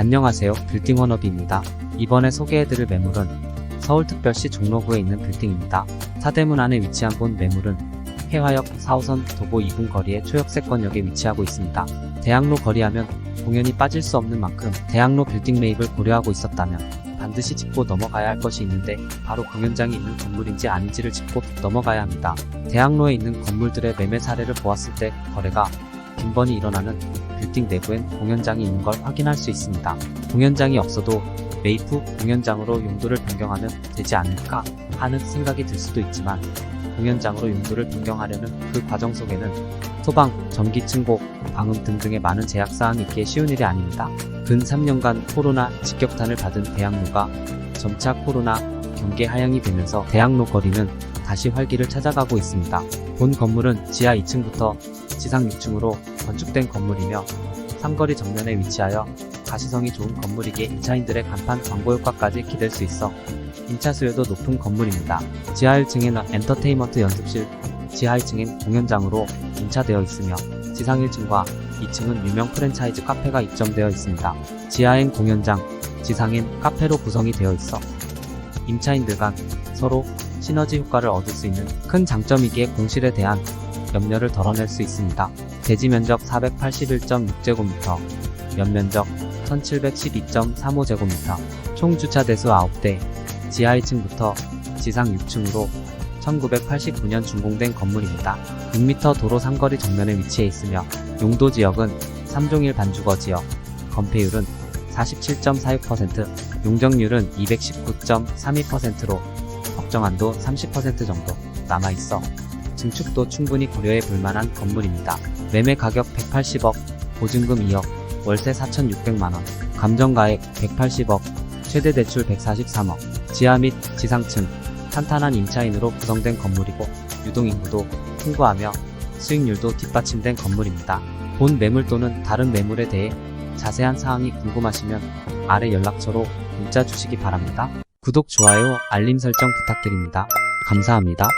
안녕하세요. 빌딩 워너비입니다. 이번에 소개해드릴 매물은 서울특별시 종로구에 있는 빌딩입니다. 사대문 안에 위치한 본 매물은 해화역 4호선 도보 2분 거리의 초역세권역에 위치하고 있습니다. 대학로 거리하면 공연이 빠질 수 없는 만큼 대학로 빌딩 매입을 고려하고 있었다면 반드시 짚고 넘어가야 할 것이 있는데 바로 공연장이 있는 건물인지 아닌지를 짚고 넘어가야 합니다. 대학로에 있는 건물들의 매매 사례를 보았을 때 거래가 빈번히 일어나는 빌딩 내부엔 공연장이 있는 걸 확인할 수 있습니다. 공연장이 없어도 후 공연장으로 용도를 변경하면 되지 않을까 하는 생각이 들 수도 있지만 공연장으로 용도를 변경하려는 그 과정 속에는 소방, 전기 층고, 방음 등등의 많은 제약 사항이 있기에 쉬운 일이 아닙니다. 근 3년간 코로나 직격탄을 받은 대학로가 점차 코로나 경계 하향이 되면서 대학로 거리는 다시 활기를 찾아가고 있습니다. 본 건물은 지하 2층부터 지상 6층으로 건축된 건물이며 삼거리 정면에 위치하여 가시성이 좋은 건물이기에 1차인들의 간판 광고 효과까지 기댈 수 있어 임차 수요도 높은 건물입니다. 지하 1층에는 엔터테인먼트 연습실, 지하 2층엔 공연장으로 임차되어 있으며 지상 1층과 2층은 유명 프랜차이즈 카페가 입점되어 있습니다. 지하엔 공연장, 지상엔 카페로 구성이 되어 있어 임차인들 간 서로 시너지 효과를 얻을 수 있는 큰 장점이기에 공실에 대한 염려를 덜어낼 수 있습니다. 대지 면적 481.6제곱미터, 연면적 1712.35제곱미터, 총 주차 대수 9대, 지하 1층부터 지상 6층으로 1989년 준공된 건물입니다. 6m 도로 상거리 정면에 위치해 있으며 용도 지역은 3종일 반주거 지역, 건폐율은 47.46%, 용적률은 219.32%로 걱정한도 30% 정도 남아 있어 증축도 충분히 고려해 볼 만한 건물입니다. 매매 가격 180억, 보증금 2억, 월세 4,600만원, 감정가액 180억, 최대 대출 143억, 지하 및 지상층, 탄탄한 임차인으로 구성된 건물이고 유동인구도 풍부하며 수익률도 뒷받침된 건물입니다. 본 매물 또는 다른 매물에 대해 자세한 사항이 궁금하시면 아래 연락처로 문자 주시기 바랍니다. 구독, 좋아요, 알림 설정 부탁드립니다. 감사합니다.